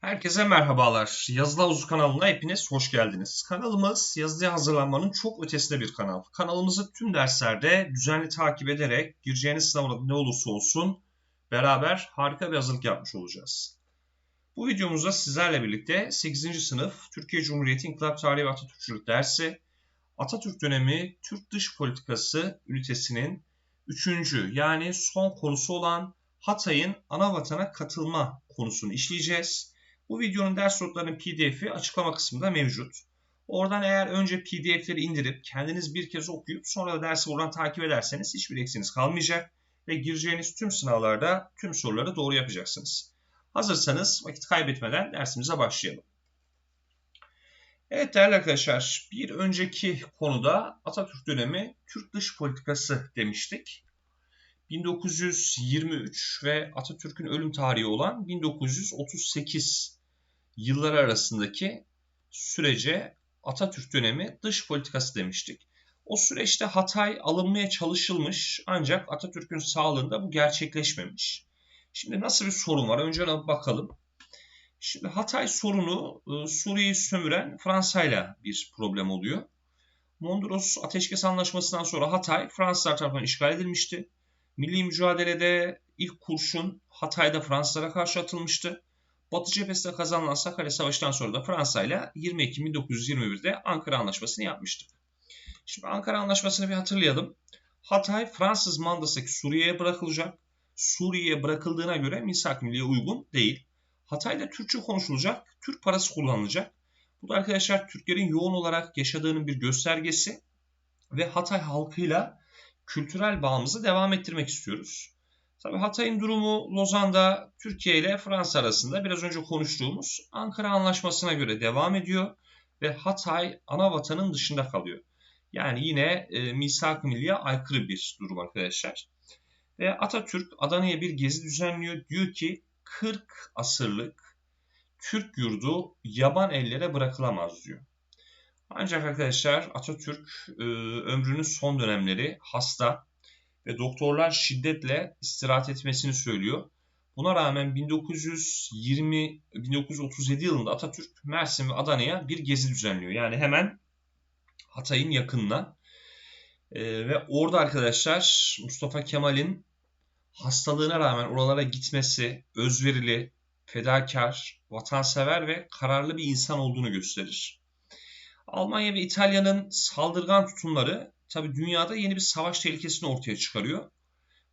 Herkese merhabalar. Yazılı Havuz kanalına hepiniz hoş geldiniz. Kanalımız yazılıya hazırlanmanın çok ötesinde bir kanal. Kanalımızı tüm derslerde düzenli takip ederek gireceğiniz sınavda ne olursa olsun beraber harika bir hazırlık yapmış olacağız. Bu videomuzda sizlerle birlikte 8. sınıf Türkiye Cumhuriyeti İnkılap Tarihi ve Atatürkçülük dersi Atatürk dönemi Türk dış politikası ünitesinin 3. yani son konusu olan Hatay'ın ana vatana katılma konusunu işleyeceğiz. Bu videonun ders notlarının pdf'i açıklama kısmında mevcut. Oradan eğer önce pdf'leri indirip kendiniz bir kez okuyup sonra da dersi buradan takip ederseniz hiçbir eksiniz kalmayacak ve gireceğiniz tüm sınavlarda tüm soruları doğru yapacaksınız. Hazırsanız vakit kaybetmeden dersimize başlayalım. Evet değerli arkadaşlar bir önceki konuda Atatürk dönemi Türk dış politikası demiştik. 1923 ve Atatürk'ün ölüm tarihi olan 1938 yılları arasındaki sürece Atatürk dönemi dış politikası demiştik. O süreçte Hatay alınmaya çalışılmış ancak Atatürk'ün sağlığında bu gerçekleşmemiş. Şimdi nasıl bir sorun var? Önce ona bakalım. Şimdi Hatay sorunu e, Suriye'yi sömüren Fransa'yla bir problem oluyor. Mondros Ateşkes Anlaşması'ndan sonra Hatay Fransızlar tarafından işgal edilmişti. Milli mücadelede ilk kurşun Hatay'da Fransızlara karşı atılmıştı. Batı cephesinde kazanılan Sakarya Savaşı'ndan sonra da Fransa ile 20 Ekim 1921'de Ankara Anlaşması'nı yapmıştık. Şimdi Ankara Anlaşması'nı bir hatırlayalım. Hatay Fransız mandasındaki Suriye'ye bırakılacak. Suriye'ye bırakıldığına göre misak milliye uygun değil. Hatay'da Türkçe konuşulacak, Türk parası kullanılacak. Bu da arkadaşlar Türklerin yoğun olarak yaşadığının bir göstergesi ve Hatay halkıyla kültürel bağımızı devam ettirmek istiyoruz. Tabi Hatay'ın durumu Lozan'da Türkiye ile Fransa arasında biraz önce konuştuğumuz Ankara Anlaşması'na göre devam ediyor ve Hatay ana vatanın dışında kalıyor. Yani yine e, misak milliye aykırı bir durum arkadaşlar. Ve Atatürk Adana'ya bir gezi düzenliyor. Diyor ki 40 asırlık Türk yurdu yaban ellere bırakılamaz diyor. Ancak arkadaşlar Atatürk e, ömrünün son dönemleri hasta ve doktorlar şiddetle istirahat etmesini söylüyor. Buna rağmen 1920 1937 yılında Atatürk Mersin ve Adana'ya bir gezi düzenliyor. Yani hemen Hatay'ın yakınına. E, ve orada arkadaşlar Mustafa Kemal'in hastalığına rağmen oralara gitmesi özverili, fedakar, vatansever ve kararlı bir insan olduğunu gösterir. Almanya ve İtalya'nın saldırgan tutumları tabi dünyada yeni bir savaş tehlikesini ortaya çıkarıyor.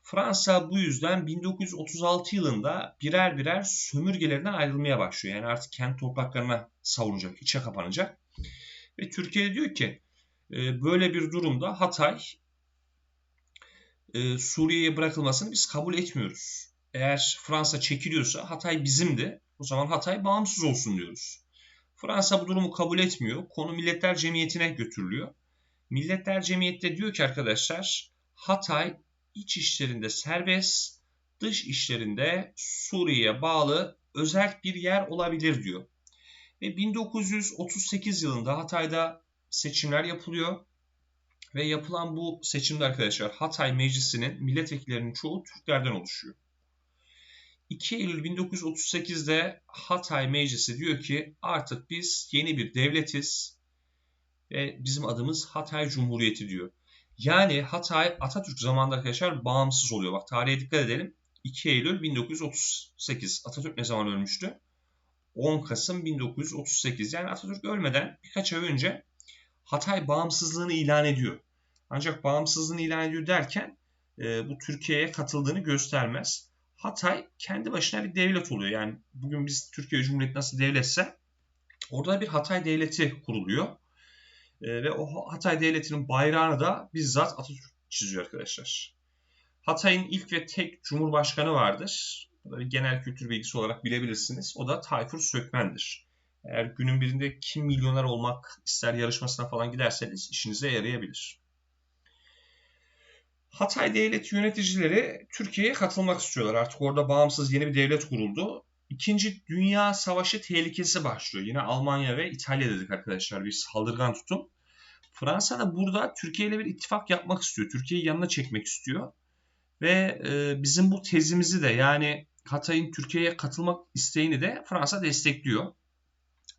Fransa bu yüzden 1936 yılında birer birer sömürgelerinden ayrılmaya başlıyor. Yani artık kendi topraklarına savunacak, içe kapanacak. Ve Türkiye diyor ki e, böyle bir durumda Hatay e, Suriye'ye bırakılmasını biz kabul etmiyoruz. Eğer Fransa çekiliyorsa Hatay bizimdi. O zaman Hatay bağımsız olsun diyoruz. Fransa bu durumu kabul etmiyor. Konu Milletler Cemiyeti'ne götürülüyor. Milletler Cemiyeti diyor ki arkadaşlar Hatay iç işlerinde serbest, dış işlerinde Suriye'ye bağlı özel bir yer olabilir diyor. Ve 1938 yılında Hatay'da seçimler yapılıyor. Ve yapılan bu seçimde arkadaşlar Hatay Meclisi'nin milletvekillerinin çoğu Türklerden oluşuyor. 2 Eylül 1938'de Hatay Meclisi diyor ki artık biz yeni bir devletiz ve bizim adımız Hatay Cumhuriyeti diyor. Yani Hatay Atatürk zamanında arkadaşlar bağımsız oluyor. Bak tarihe dikkat edelim. 2 Eylül 1938. Atatürk ne zaman ölmüştü? 10 Kasım 1938. Yani Atatürk ölmeden birkaç ay önce Hatay bağımsızlığını ilan ediyor. Ancak bağımsızlığını ilan ediyor derken e, bu Türkiye'ye katıldığını göstermez. Hatay kendi başına bir devlet oluyor. Yani bugün biz Türkiye Cumhuriyeti nasıl devletse orada bir Hatay devleti kuruluyor. E, ve o Hatay devletinin bayrağını da bizzat Atatürk çiziyor arkadaşlar. Hatay'ın ilk ve tek cumhurbaşkanı vardır. Genel kültür bilgisi olarak bilebilirsiniz. O da Tayfur Sökmen'dir. Eğer günün birinde kim milyoner olmak ister yarışmasına falan giderseniz işinize yarayabilir. Hatay devlet yöneticileri Türkiye'ye katılmak istiyorlar. Artık orada bağımsız yeni bir devlet kuruldu. İkinci Dünya Savaşı tehlikesi başlıyor. Yine Almanya ve İtalya dedik arkadaşlar bir saldırgan tutum. Fransa da burada Türkiye ile bir ittifak yapmak istiyor. Türkiye'yi yanına çekmek istiyor. Ve e, bizim bu tezimizi de yani Hatay'ın Türkiye'ye katılmak isteğini de Fransa destekliyor.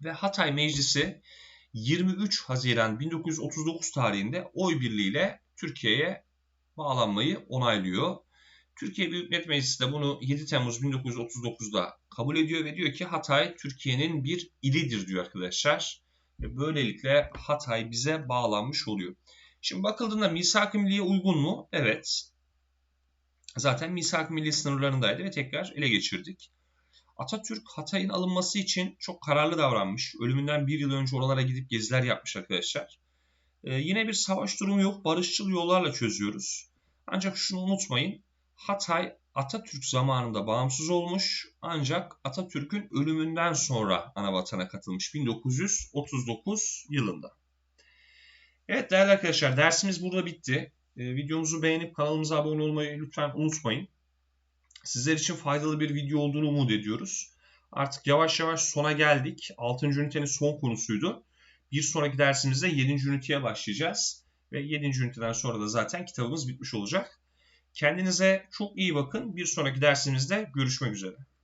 Ve Hatay Meclisi 23 Haziran 1939 tarihinde oy birliğiyle Türkiye'ye bağlanmayı onaylıyor. Türkiye Büyük Millet Meclisi de bunu 7 Temmuz 1939'da kabul ediyor ve diyor ki Hatay Türkiye'nin bir ilidir diyor arkadaşlar. Ve böylelikle Hatay bize bağlanmış oluyor. Şimdi bakıldığında misak-ı milliye uygun mu? Evet. Zaten misak-ı milli sınırlarındaydı ve tekrar ele geçirdik. Atatürk Hatay'ın alınması için çok kararlı davranmış. Ölümünden bir yıl önce oralara gidip geziler yapmış arkadaşlar. Ee, yine bir savaş durumu yok. Barışçıl yollarla çözüyoruz. Ancak şunu unutmayın. Hatay Atatürk zamanında bağımsız olmuş ancak Atatürk'ün ölümünden sonra anavatana katılmış 1939 yılında. Evet değerli arkadaşlar dersimiz burada bitti. Ee, videomuzu beğenip kanalımıza abone olmayı lütfen unutmayın. Sizler için faydalı bir video olduğunu umut ediyoruz. Artık yavaş yavaş sona geldik. 6. ünitenin son konusuydu. Bir sonraki dersimizde 7. üniteye başlayacağız. Ve 7. üniteden sonra da zaten kitabımız bitmiş olacak. Kendinize çok iyi bakın. Bir sonraki dersimizde görüşmek üzere.